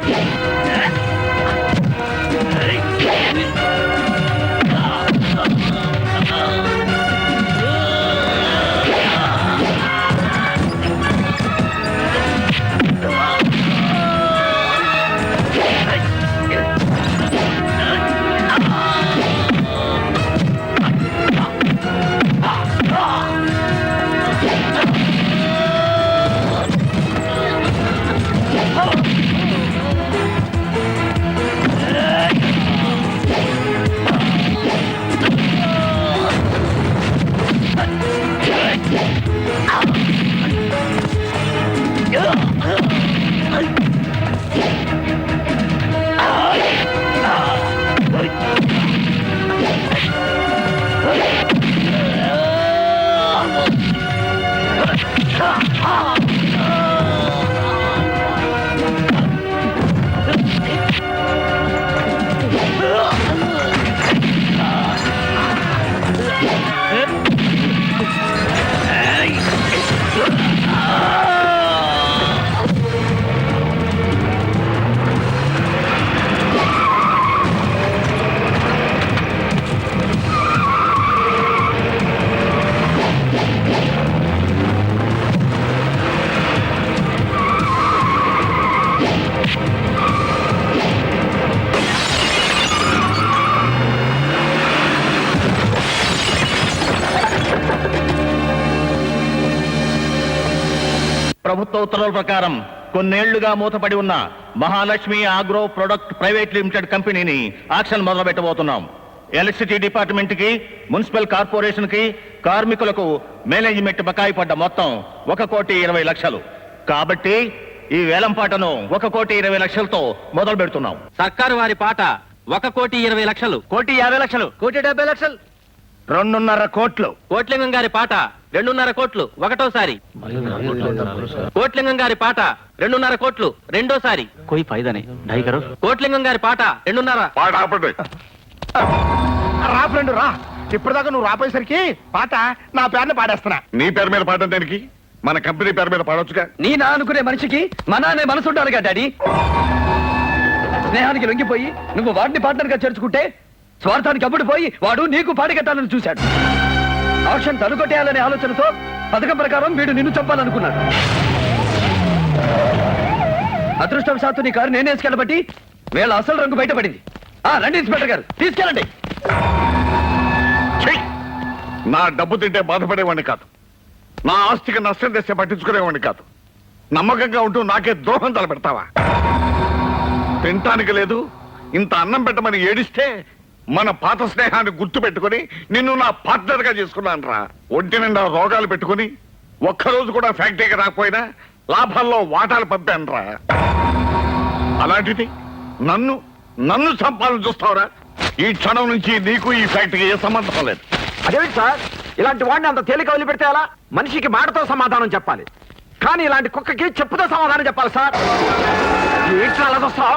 Okay. ప్రభుత్వ ఉత్తర్వుల ప్రకారం కొన్నేళ్ళుగా మూతపడి ఉన్న Mahalakshmi agro product private limited కంపెనీని ఆక్షన్ మొదలు పెట్టబోతున్నాం ఎలక్ట్రిసిటీ డిపార్ట్మెంట్కి మున్సిపల్ కార్పొరేషన్కి కార్మికులకు మేనేజ్మెంట్ బకాయి పడ్డ మొత్తం ఒక కోటి ఇరవై లక్షలు. కాబట్టి ఈ వేలంపాటను ఒక కోటి ఇరవై లక్షలతో మొదలు పెడుతున్నాం సర్కారు వారి పాట ఒక కోటి ఇరవై లక్షలు. కోటి యాభై లక్షలు. కోటి డెబ్బై లక్షలు. రెండున్నర కోట్లు కోట్లింగం గారి పాట రెండున్నర కోట్లు ఒకటోసారి కోట్లింగం గారి పాట రెండున్నర కోట్లు రెండోసారి कोई फायदा नहीं ढाई करो కోట్లింగం గారి పాట రెండున్నర పాట ఆపండి రా ఫ్రెండ్ రా ఇప్పటిదాకా నువ్వు రాపోయేసరికి పాట నా పేరుని పాడేస్తున్నా నీ పేరు మీద పాడడం దానికి మన కంపెనీ పేరు మీద పాడొచ్చుగా నీ నా అనుకునే మనిషికి మన అనే మనసు ఉండాలిగా డాడీ స్నేహానికి లొంగిపోయి నువ్వు వాడిని పార్ట్నర్ గా చేర్చుకుంటే స్వార్థానికి అమ్ముడిపోయి వాడు నీకు పాడికట్టాలని చూశాడు. ఆక్షన్ తనుకొట్టేయాలనే ఆలోచనతో పథకం ప్రకారం వీడు నిన్ను చంపాలనుకున్నాడు. అదృష్టవశాత్తు నీ కారు నేనే వేసుకెళ్ళబట్టి వీళ్ళ అసలు రంగు బయటపడింది. ఆ రండి ఇన్స్పెక్టర్ గారు. తీసుకెళ్ళండి. ఛీ! నా డబ్బు తింటే బాధపడేవాడిని కాదు. నా ఆస్తికి నష్టం తెస్తే పట్టించుకునేవాడిని కాదు. నమ్మకంగా ఉంటూ నాకే ద్రోహం తలపెడతావా తినటానికి లేదు ఇంత అన్నం పెట్టమని ఏడిస్తే మన పాత స్నేహాన్ని గుర్తు పెట్టుకుని నిన్ను నా పార్ట్నర్గా చేసుకున్నాను రా. ఒంటి నిండా రోగాలు పెట్టుకుని ఒక్కరోజు కూడా ఫ్యాక్టరీకి రాకపోయినా లాభాల్లో వాటాలు పంపాను రా. అలాంటిది నన్ను నన్ను చంపాలని చూస్తావురా. ఈ క్షణం నుంచి నీకు ఈ ఫ్యాక్టరీకి ఏ సంబంధం లేదు. అదేంటి సార్? ఇలాంటి వాడిని అంత తేలిక వదిలిపెడితే అలా మనిషికి మాటతో సమాధానం చెప్పాలి. కానీ ఇలాంటి కుక్కకి చెప్పుతో సమాధానం చెప్పాలి సార్. ఏంటి అలా చూస్తావు?